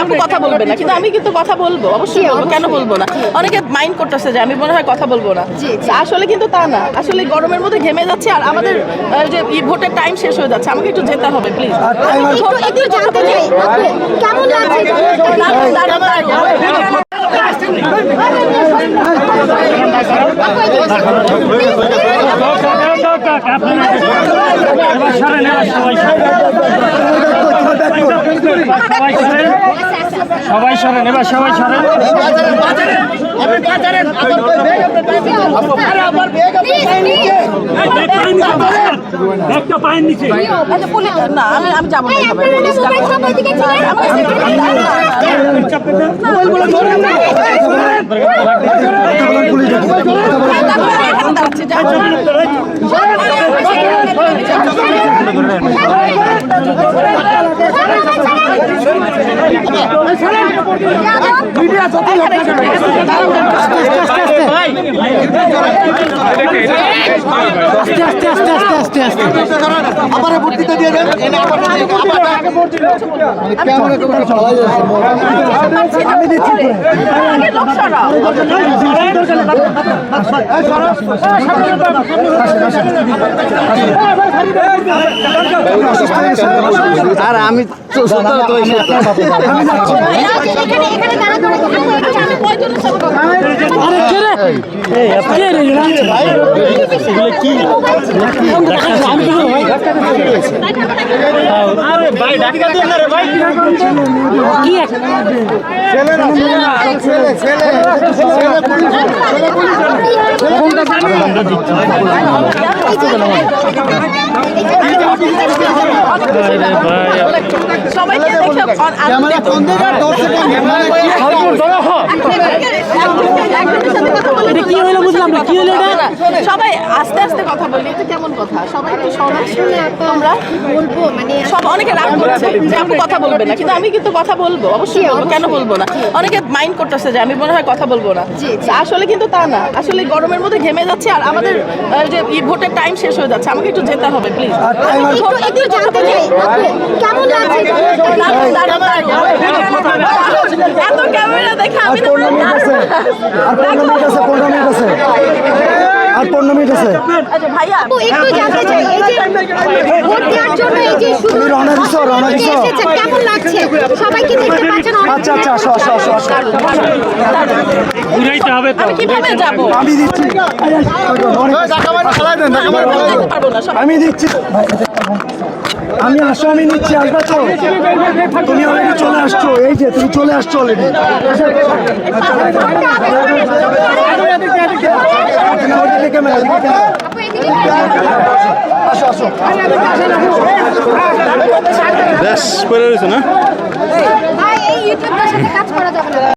আপু কথা বলবে না কিন্তু আমি কিন্তু কথা বলব অবশ্যই বলব কেন বলব না? অনেকে মাইন্ড করতেছে যে আমি মনে হয় কথা বলব না। আসলে কিন্তু তা না আসলে গরমের মধ্যে ঘেমে যাচ্ছে আর আমাদের যে ই ভোটের টাইম শেষ হয়ে যাচ্ছে আমাকে একটু যেতে হবে প্লিজ কেমন লাগছে সবাই সরেন সবাই এবার সবাই সরেন আচ্ছা, আমি আমি যাব পুলিশ মোবাইল ডাকবো। সব ওইদিকে ছিলেন? আমাকে security দাও না। পুলিশ ডাকি কথা বলেন হ্যাঁ, এখানে, এখানে, এখানে, দাঁড়াও। আবার ভোট দিতে দিয়ে দেন আমি দিচ্ছি। আর আমি আমি যাচ্ছি এখানে সবাইকে দেখে আমি দেখো। কি হলো বুঝলাম না কি হলো এটা সবাই আস্তে আস্তে কথা বলি এটা কেমন কথা সবাই সরাসরি বলব মানে সব অনেকে রাগ করছে যে আপু কথা বলবে না কিন্তু আমি কিন্তু কথা বলব অবশ্যই বলব কেন বলব না অনেকে মাইন্ড করতেছে যে আমি মনে হয় কথা বলব না আসলে কিন্তু তা না আসলে গরমের মধ্যে ঘেমে যাচ্ছে আর আমাদের যে ই ভোটের টাইম শেষ হয়ে যাচ্ছে আমাকে একটু যেতে হবে প্লিজ আর টাইমার একটু একটু জানতে চাই আপু কেমন আচ্ছা আচ্ছা আমি দিচ্ছি আমি দিচ্ছি। আমি আসো আমি নিচ্ছি আসবা তো? তুমি অলরেডি চলে আসছো এই যে তুমি চলে আসছো অলরেডি ব্যাস পড়ে রয়েছে না? ভাই এই ইউটিউবের সাথে কাজ করা যাবে না।